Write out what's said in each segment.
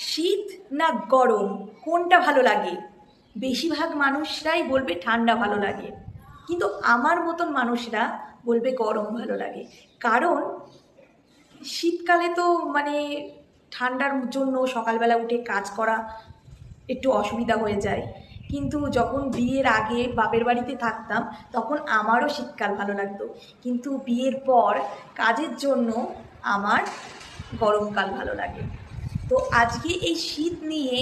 শীত না গরম, কোনটা ভালো লাগে? বেশিরভাগ মানুষরাই বলবে ঠান্ডা ভালো লাগে। কিন্তু আমার মতন মানুষরা বলবে গরম ভালো লাগে। কারণ শীতকালে তো মানে ঠান্ডার জন্য সকালবেলা উঠে কাজ করা একটু অসুবিধা হয়ে যায়। কিন্তু যখন বিয়ের আগে বাপের বাড়িতে থাকতাম, তখন আমারও শীতকাল ভালো লাগতো। কিন্তু বিয়ের পর কাজের জন্য আমার গরমকাল ভালো লাগে। তো আজকে এই শীত নিয়ে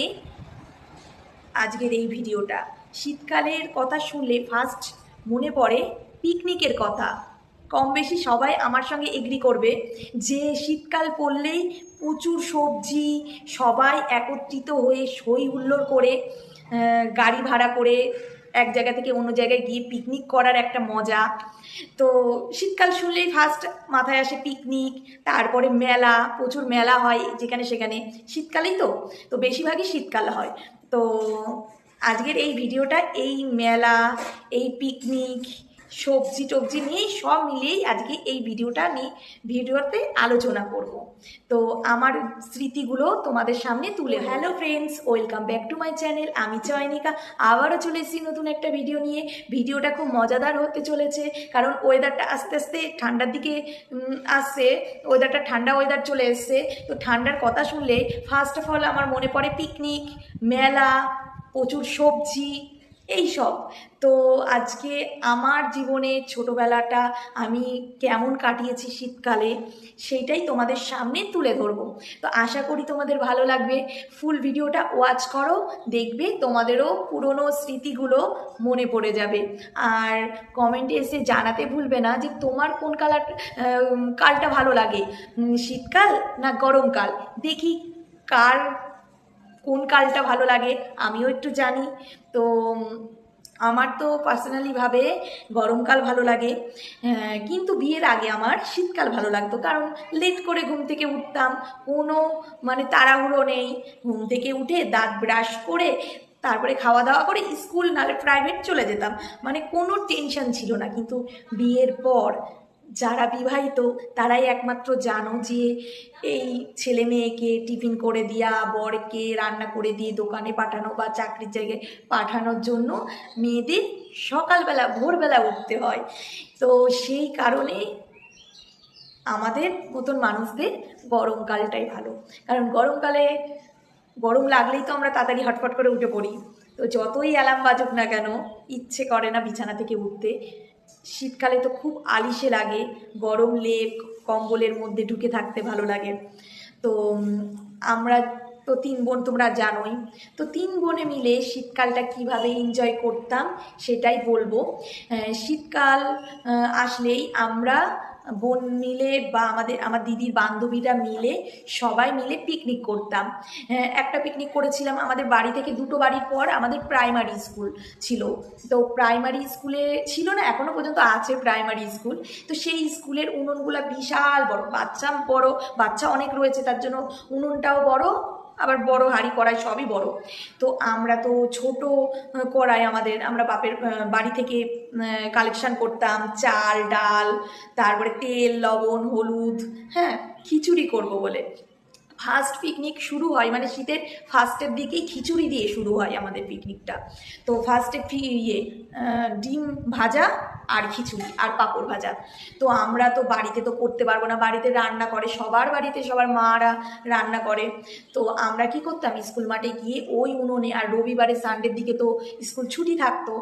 আজকের এই ভিডিওটা। শীতকালের কথা শুনলে ফার্স্ট মনে পড়ে পিকনিকের কথা। কম বেশি সবাই আমার সঙ্গে এগ্রি করবে যে শীতকাল পড়লেই প্রচুর সবজি সবাই একত্রিত হয়ে সই হুল্লোড় করে গাড়ি ভাড়া করে এক জায়গা থেকে অন্য জায়গায় গিয়ে পিকনিক করার একটা মজা। তো শীতকাল শুনলেই ফার্স্ট মাথায় আসে পিকনিক তারপরে মেলা, প্রচুর মেলা হয় যেখানে সেখানে। শীতকালেই তো তো বেশিরভাগই শীতকাল হয়। তো আজকের এই ভিডিওটা এই মেলা, এই পিকনিক সবজি টবজি নিয়েই সব মিলিয়েই আজকে এই ভিডিওটা নিয়ে ভিডিওতে আলোচনা করব। তো আমার স্মৃতিগুলো তোমাদের সামনে তুলে hello friends welcome back to my channel আমি চয়নিকা। আবারও চলে এসেছি নতুন একটা ভিডিও নিয়ে। ভিডিওটা খুব মজাদার হতে চলেছে, কারণ ওয়েদারটা আস্তে আস্তে ঠান্ডার দিকে আসছে। ওয়েদারটা ঠান্ডা ওয়েদার চলে এসছে। তো ঠান্ডার কথা শুনলে ফার্স্ট অফ অল আমার মনে পড়ে পিকনিক মেলা, প্রচুর সবজি এই সব তো আজকে আমার জীবনে ছোটোবেলাটা আমি কেমন কাটিয়েছি শীতকালে সেইটাই তোমাদের সামনে তুলে ধরবো। তো আশা করি তোমাদের ভালো লাগবে। ফুল ভিডিওটা ওয়াচ করো, দেখবে, তোমাদেরও পুরনো স্মৃতিগুলো মনে পড়ে যাবে। আর কমেন্টে এসে জানাতে ভুলবে না যে তোমার কোন কালার কালটা ভালো লাগে? শীতকাল না গরমকাল? দেখি কার কোন কালটা ভালো লাগে আমিও একটু জানি। তো আমার তো পার্সোনালিভাবে গরমকাল ভালো লাগে। কিন্তু বিয়ের আগে আমার শীতকাল ভালো লাগতো, কারণ লেট করে ঘুম থেকে উঠতাম, কোনো মানে তাড়াহুড়ো নেই। ঘুম থেকে উঠে দাঁত ব্রাশ করে, তারপরে খাওয়া দাওয়া করে স্কুল নাহলে প্রাইভেট চলে যেতাম। মানে কোনো টেনশন ছিল না, কিন্তু বিয়ের পর যারা বিবাহিত, তারাই একমাত্র জানো যে এই ছেলে মেয়েকে টিফিন করে দেওয়া বরকে রান্না করে দিয়ে দোকানে পাঠানো বা চাকরির জায়গায় পাঠানোর জন্য মেয়েদের সকালবেলা, ভোরবেলা উঠতে হয়। তো সেই কারণে আমাদের মতন মানুষদের গরমকালটাই ভালো। কারণ গরমকালে গরম লাগলেই তো আমরা তাড়াতাড়ি হটফট করে উঠে পড়ি। তো যতই অ্যালার্ম বাজুক না কেন, ইচ্ছে করে না বিছানা থেকে উঠতে। শীতকালে তো খুব আলিশে লাগে, গরম লেপ, কম্বলের মধ্যে ঢুকে থাকতে ভালো লাগে। তো আমরা তো তিন বোন তোমরা জানোই। তো তিন বোনে মিলে শীতকালটা কীভাবে এনজয় করতাম সেটাই বলব। শীতকাল আসলেই আমরা বোন মিলে বা আমাদের, আমার দিদির বান্ধবীরা মিলে সবাই মিলে পিকনিক করতাম। একটা পিকনিক করেছিলাম আমাদের বাড়ি থেকে দুটো বাড়ির পর আমাদের প্রাইমারি স্কুল ছিল। তো প্রাইমারি স্কুলে ছিল না এখনও পর্যন্ত আছে প্রাইমারি স্কুল তো সেই স্কুলের উনুনগুলো বিশাল বড়, বাচ্চা বড়, বাচ্চা অনেক রয়েছে, তার জন্য উনুনটাও বড় আবার বড় হাঁড়ি কড়াই সবই বড়। তো আমরা তো ছোট কড়াই আমাদের। আমরা বাপের বাড়ি থেকে কালেকশান করতাম। চাল, ডাল, তারপরে তেল, লবণ, হলুদ হ্যাঁ খিচুড়ি করব বলে। ফার্স্ট পিকনিক শুরু হয় মানে শীতের ফার্স্টের দিকেই খিচুড়ি দিয়ে শুরু হয় আমাদের পিকনিকটা তো ফার্স্টে ইয়ে ডিম ভাজা আর খিচুড়ি আর পাঁপড় ভাজা। তো আমরা তো বাড়িতে তো করতে পারব না, বাড়িতে রান্না করে, সবার বাড়িতে সবার মারা রান্না করে। তো আমরা কি করতাম, স্কুল মাঠে গিয়ে ওই উনুনে, আর রবিবারে সানডের দিকে তো স্কুল ছুটি থাকতো,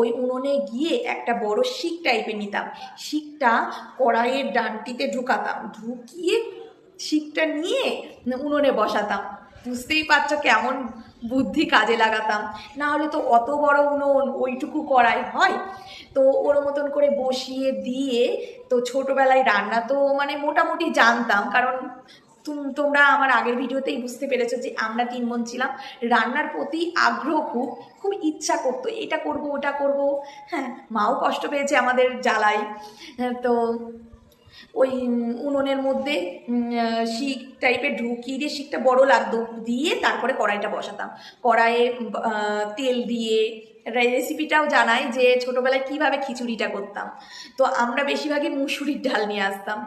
ওই উনুনে গিয়ে একটা বড় শিক টাইপের নিতাম। শিকটা কড়াইয়ের ডানটিতে ঢুকাতাম, ঢুকিয়ে শিকটা নিয়ে উনুনে বসাতাম। বুঝতেই পারছ কেমন বুদ্ধি কাজে লাগাতাম। না হলে তো অত বড় উনুন ওইটুকু করাই হয়। তো ওর মতন করে বসিয়ে দিয়ে তো ছোটোবেলায় রান্না তো মানে মোটামুটি জানতাম। কারণ তুম- তোমরা আমার আগের ভিডিওতেই বুঝতে পেরেছ যে আমরা তিন বোন ছিলাম। রান্নার প্রতি আগ্রহ খুব খুব ইচ্ছা করতো। এটা করব ওটা করব। হ্যাঁ মাও কষ্ট পেয়েছে আমাদের জ্বালাই হ্যাঁ, তো ওই উনুনের মধ্যে শিক টাইপের ঢুকিয়ে দিয়ে শিকটা বড় লাগতো, দিয়ে তারপরে কড়াইটা বসাতাম। কড়াইয়ে তেল দিয়ে রেসিপিটাও জানাই যে ছোটোবেলায় কীভাবে খিচুড়িটা করতাম। তো আমরা বেশিরভাগই মুসুরির ডাল নিয়ে আসতাম।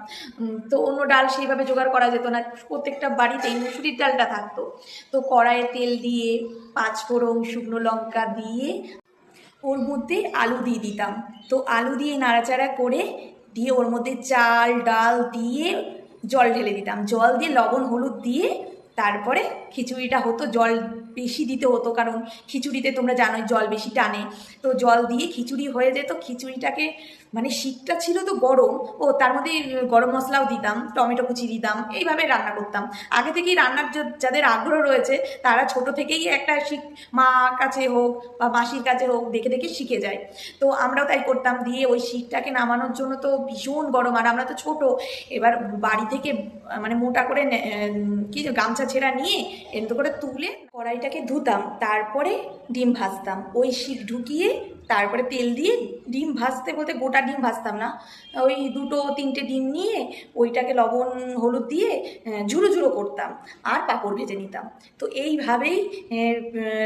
তো অন্য ডাল সেইভাবে জোগাড় করা যেত না, প্রত্যেকটা বাড়িতেই মুসুরির ডালটা থাকতো। তো কড়াইয়ে তেল দিয়ে পাঁচফোড়ন শুকনো লঙ্কা দিয়ে, ওর মধ্যে আলু দিয়ে দিতাম। তো আলু দিয়ে নাড়াচাড়া করে দিয়ে ওর মধ্যে চাল ডাল দিয়ে জল ঢেলে দিতাম। জল দিয়ে লবণ হলুদ দিয়ে তারপরে খিচুড়িটা হতো, জল বেশি দিতে হতো কারণ খিচুড়িতে তোমরা জানোই জল বেশি টানে। তো জল দিয়ে খিচুড়ি হয়ে যেত, খিচুড়িটাকে মানে শীতটা ছিল তো গরম, ও তার মধ্যে গরম মশলাও দিতাম, টমেটো কুচি দিতাম, এইভাবে রান্না করতাম। আগে থেকেই রান্নার যাদের আগ্রহ রয়েছে, তারা ছোট থেকেই একটা শিখ, মা কাছে হোক বা মাসির কাছে হোক দেখে দেখে শিখে যায়। তো আমরাও তাই করতাম, দিয়ে ওই শীতটাকে নামানোর জন্য তো ভীষণ গরম, আর আমরা তো ছোট। এবার বাড়ি থেকে মানে মোটা করে কি গামছা ছেঁড়া নিয়ে এমতো করে তুলে কড়াইটাকে ধুতাম, তারপরে ডিম ভাজতাম। ওই শিক ঢুকিয়ে তারপরে তেল দিয়ে ডিম ভাজতে বলতে গোটা ডিম ভাজতাম না। ওই দুটো তিনটে ডিম নিয়ে ওইটাকে লবণ, হলুদ দিয়ে ঝুড়ো ঝুড়ো করতাম আর পাঁপড় ভেজে নিতাম। তো এইভাবেই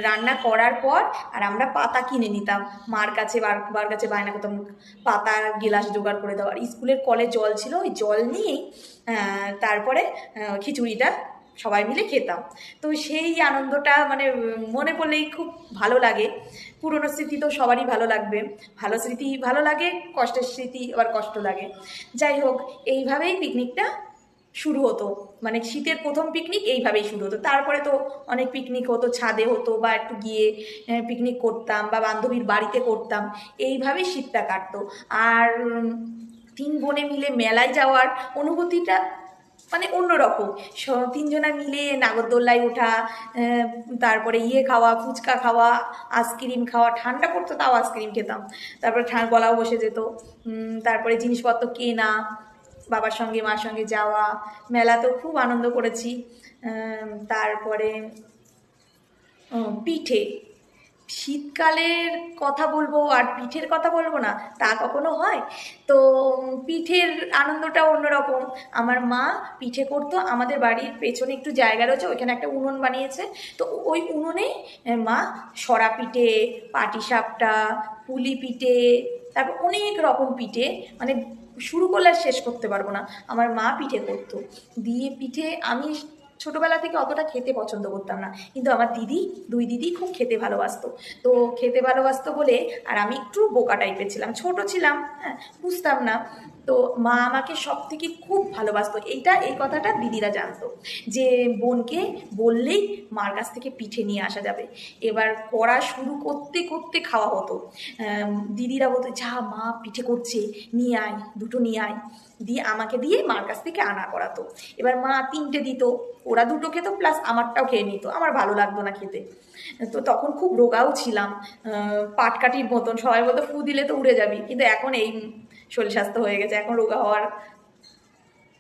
রান্না করার পর আর আমরা পাতা কিনে নিতাম। মার কাছে বার বার কাছে বায়না করতাম, পাতা গিলাস জোগাড় করে দেওয়ার। স্কুলের কলে জল ছিল, ওই জল নিয়েই তারপরে খিচুড়িটা সবাই মিলে খেতাম। তো সেই আনন্দটা মানে মনে পড়লেই খুব ভালো লাগে। পুরনো স্মৃতি তো সবারই ভালো লাগবে। ভালো স্মৃতি ভালো লাগে, কষ্টের স্মৃতি আবার কষ্ট লাগে। যাই হোক, এইভাবেই পিকনিকটা শুরু হতো। মানে শীতের প্রথম পিকনিক এইভাবেই শুরু হতো। তারপরে তো অনেক পিকনিক হতো, ছাদে হতো বা একটু গিয়ে পিকনিক করতাম বা বান্ধবীর বাড়িতে করতাম। এইভাবেই শীতটা কাটতো। আর তিন বোনে মিলে মেলায় যাওয়ার অনুভূতিটা মানে অন্যরকম। তিনজনা মিলে নাগরদোল্লায় ওঠা তারপরে ইয়ে খাওয়া, ফুচকা খাওয়া, আইসক্রিম খাওয়া, ঠান্ডা পড়তো তাও আইসক্রিম খেতাম। তারপরে গলাও বসে যেত। তারপরে জিনিসপত্র কেনা, বাবার সঙ্গে, মার সঙ্গে যাওয়া, মেলাতেও খুব আনন্দ করেছি। তারপরে পিঠে। শীতকালের কথা বলব আর পিঠের কথা বলব না, তা কখনো হয়? তো পিঠের আনন্দটা অন্যরকম। আমার মা পিঠে করতো, আমাদের বাড়ির পেছনে একটু জায়গা রয়েছে, ওইখানে একটা উনুন বানিয়েছে। তো ওই উনুনে মা সরা পিঠে পাটিসাপটা পুলি পিঠে, তারপর অনেক রকম পিঠে মানে শুরু করলে আর শেষ করতে পারব না। আমার মা পিঠে করতো। দিয়ে পিঠে আমি ছোটবেলা থেকে অতটা খেতে পছন্দ করতাম না। কিন্তু আমার দিদি, দুই দিদি খুব খেতে ভালোবাসতো। তো খেতে ভালোবাসতো বলে আর আমি একটু বোকা টাইপের ছিলাম। ছোট ছিলাম হ্যাঁ বুঝতাম না। তো মা আমাকে সব থেকে খুব ভালোবাসতো। এইটা, এই কথাটা দিদিরা জানতো যে, বোনকে বললেই মার কাছ থেকে পিঠে নিয়ে আসা যাবে। এবার করা শুরু করতে করতে খাওয়া হতো। দিদিরা বলতো, যা মা পিঠে করছে, নিয়ে আয়, দুটো নিয়ে আয়। দিয়ে আমাকে দিয়ে মার কাছ থেকে আনা করাতো। এবার মা তিনটে দিত, ওরা দুটো খেত, প্লাস আমারটাও খেয়ে নিত। আমার ভালো লাগতো না খেতে। তো তখন খুব রোগাও ছিলাম। পাটকাঠির মতন, সবাই বলতো, ফু দিলে তো উড়ে যাবি। কিন্তু এখন এই শরীর স্বাস্থ্য হয়ে গেছে, এখন রোগা হওয়ার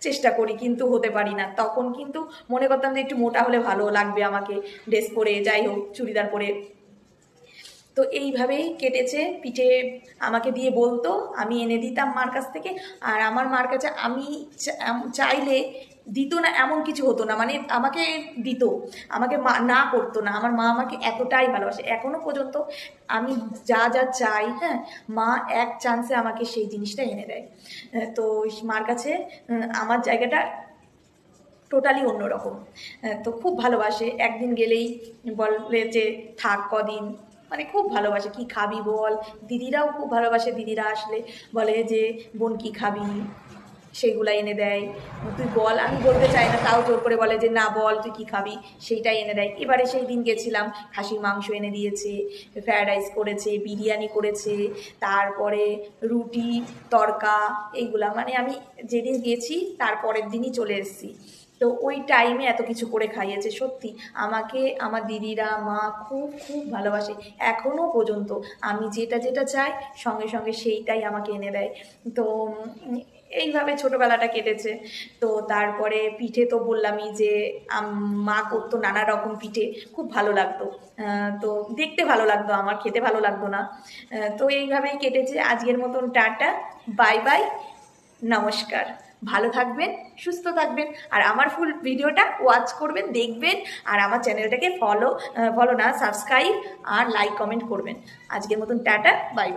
চেষ্টা করি, কিন্তু হতে পারি না। তখন কিন্তু মনে করতাম যে একটু মোটা হলে ভালো লাগবে আমাকে ড্রেস পরে, যাই হোক, চুড়িদার পরে। তো এইভাবেই কেটেছে, পিঠে আমাকে দিয়ে বলতো, আমি এনে দিতাম মার কাছ থেকে। আর আমার মার কাছে আমি চাইলে দিত না, এমন কিছু হতো না। মানে আমাকে দিত, আমাকে মা না করতো না। আমার মা আমাকে এতটাই ভালোবাসে। এখনও পর্যন্ত আমি যা যা চাই হ্যাঁ মা এক চান্সে আমাকে সেই জিনিসটা এনে দেয়। তো মার কাছে আমার জায়গাটা টোটালি অন্যরকম। তো খুব ভালোবাসে। একদিন গেলেই বলে যে, থাক কদিন। মানে খুব ভালোবাসে। কি খাবি বল? দিদিরাও খুব ভালোবাসে। দিদিরা আসলে বলে যে, বোন, কি খাবি? সেইগুলা এনে দেয়। তুই বল, আমি বলতে চাই না, তাও জোর করে বলে যে, না বল, তুই কি খাবি? সেইটাই এনে দেয়। এবারে সেই দিন গেছিলাম, খাসির মাংস এনে দিয়েছে ফ্রায়েড রাইস করেছে, বিরিয়ানি করেছে, তারপরে রুটি, তরকা, এইগুলা। মানে আমি যেদিন গেছি, তার পরের দিনই চলে এসেছি। তো ওই টাইমে এত কিছু করে খাইয়েছে, সত্যি। আমাকে, আমার দিদিরা, মা খুব খুব ভালোবাসে। এখনও পর্যন্ত আমি যেটা যেটা চাই, সঙ্গে সঙ্গে সেইটাই আমাকে এনে দেয়। তো এইভাবে ছোটোবেলাটা কেটেছে। তো তারপরে পিঠে তো বললামই যে মা করতো নানা রকম পিঠে, খুব ভালো লাগতো। তো দেখতে ভালো লাগতো আমার, খেতে ভালো লাগতো না। তো এইভাবেই কেটেছে। আজকের মতন টাটা, বাই বাই, নমস্কার। ভালো থাকবেন, সুস্থ থাকবেন, আর আমার ফুল ভিডিওটা ওয়াচ করবেন, দেখবেন, আর আমার চ্যানেলটাকে ফলো ফলো না সাবস্ক্রাইব আর লাইক কমেন্ট করবেন। আজকের মতন টাটা, বাই বাই।